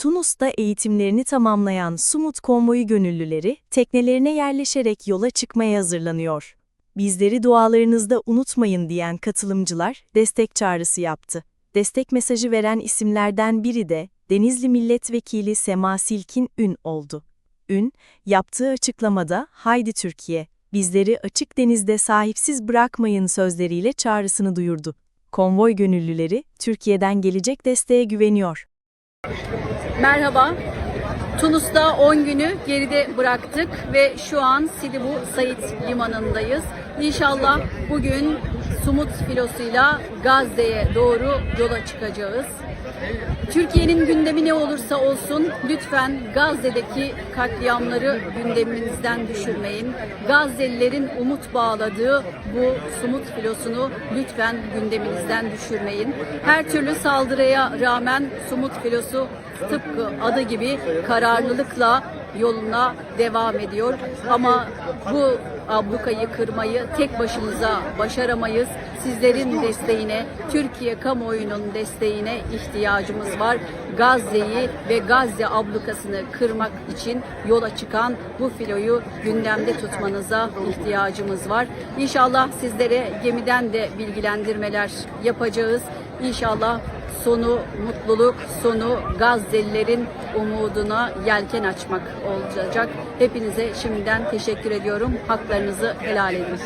Tunus'ta eğitimlerini tamamlayan Sumut konvoyu gönüllüleri teknelerine yerleşerek yola çıkmaya hazırlanıyor. Bizleri dualarınızda unutmayın diyen katılımcılar destek çağrısı yaptı. Destek mesajı veren isimlerden biri de Denizli Milletvekili Sema Silkin Ün oldu. Ün, yaptığı açıklamada Haydi Türkiye, bizleri açık denizde sahipsiz bırakmayın sözleriyle çağrısını duyurdu. Konvoy gönüllüleri Türkiye'den gelecek desteğe güveniyor. Merhaba. Tunus'ta 10 günü geride bıraktık ve şu an Sidibu Sayit Limanı'ndayız. İnşallah bugün Sumut filosuyla Gazze'ye doğru yola çıkacağız. Türkiye'nin gündemi ne olursa olsun lütfen Gazze'deki katliamları gündeminizden düşürmeyin. Gazze'lilerin umut bağladığı bu Sumut filosunu lütfen gündeminizden düşürmeyin. Her türlü saldırıya rağmen Sumut filosu tıpkı adı gibi kararlılıkla yoluna devam ediyor. Ama bu ablukayı kırmayı tek başımıza başaramayız. Sizlerin desteğine, Türkiye kamuoyunun desteğine ihtiyacımız var. Gazze'yi ve Gazze ablukasını kırmak için yola çıkan bu filoyu gündemde tutmanıza ihtiyacımız var. İnşallah sizlere gemiden de bilgilendirmeler yapacağız. İnşallah sonu mutluluk, sonu Gazze'lilerin umuduna yelken açmak olacak. Hepinize şimdiden teşekkür ediyorum. Haklarınızı helal edin.